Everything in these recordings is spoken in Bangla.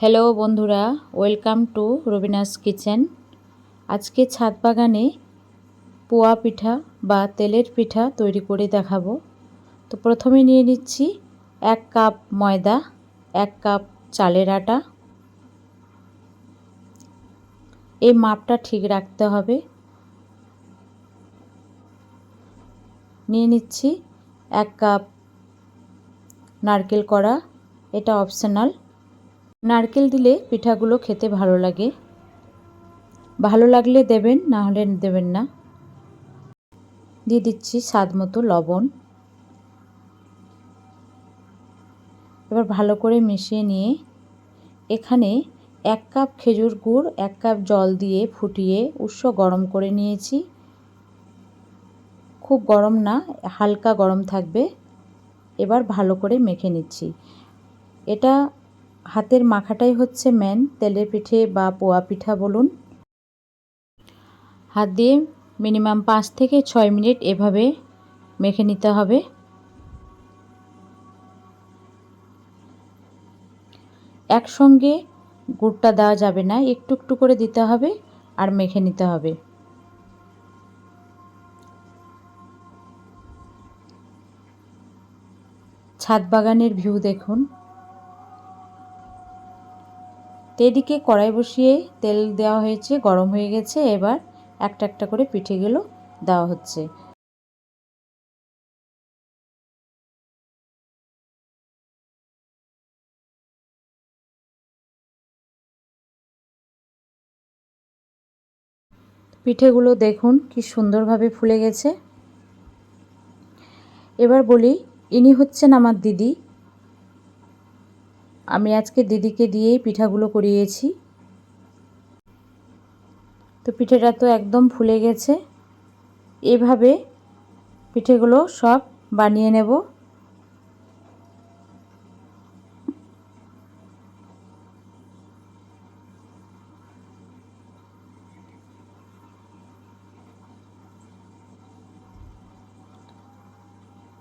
হ্যালো বন্ধুরা। ওয়েলকাম টু রবিনাস কিচেন আজকে ছাদ বাগানে পোয়া পিঠা বা তেলের পিঠা তৈরি করে দেখাবো। তো প্রথমে নিয়ে নিচ্ছি এক কাপ ময়দা, এক কাপ চালের আটা। এই মাপটা ঠিক রাখতে হবে। নিয়ে নিচ্ছি এক কাপ নারকেল কড়া। এটা অপশনাল নারকেল দিলে পিঠাগুলো খেতে ভালো লাগে। ভালো লাগলে দেবেন, না হলে দেবেন না। দিয়ে দিচ্ছি স্বাদ মতো লবণ। এবার ভালো করে মিশিয়ে নিয়ে এখানে এক কাপ খেজুর গুড়, এক কাপ জল দিয়ে ফুটিয়ে উৎস গরম করে নিয়েছি। খুব গরম না, হালকা গরম থাকবে। এবার ভালো করে মেখে নিচ্ছি। এটা হাতের মাখাটাই হচ্ছে মেন তেলের পিঠে বা পোয়া পিঠা বলুন। হাত দিয়ে মিনিমাম পাঁচ থেকে ছয় মিনিট এভাবে মেখে নিতে হবে। একসঙ্গে গুড়টা দেওয়া যাবে না, একটু একটু করে দিতে হবে আর মেখে নিতে হবে। ছাদ বাগানের ভিউ দেখুন। তো এদিকে কড়াই বসিয়ে তেল দেওয়া হয়েছে, গরম হয়ে গেছে, এবার একটা একটা করে পিঠেগুলো দেওয়া হচ্ছে। পিঠেগুলো দেখুন কি সুন্দরভাবে ফুলে গেছে। এবার বলি, ইনি হচ্ছেন আমার দিদি। আমি আজকে দিদিকে দিয়েই পিঠাগুলো করিয়েছি। তো পিঠেটা তো একদম ফুলে গেছে। এভাবে পিঠেগুলো সব বানিয়ে নেব।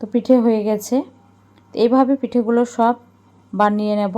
তো পিঠে হয়ে গেছে। এইভাবে পিঠেগুলো সব বানিয়ে নেব।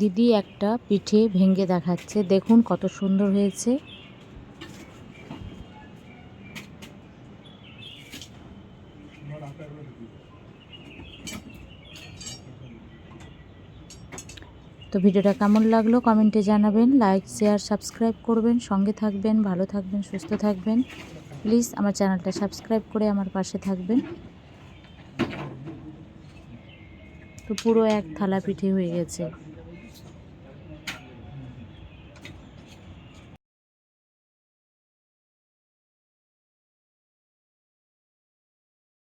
দিদি একটা পিঠে ভেঙে দেখাচ্ছে। দেখুন কত সুন্দর হয়েছে। তো ভিডিওটা কেমন লাগল কমেন্টে জানাবেন, লাইক, শেয়ার, সাবস্ক্রাইব করবেন, সঙ্গে থাকবেন, ভালো থাকবেন, সুস্থ থাকবেন। প্লিজ আমার চ্যানেলটা সাবস্ক্রাইব করে আমার পাশে থাকবেন। তো পুরো এক থালা পিঠে হয়ে গেছে।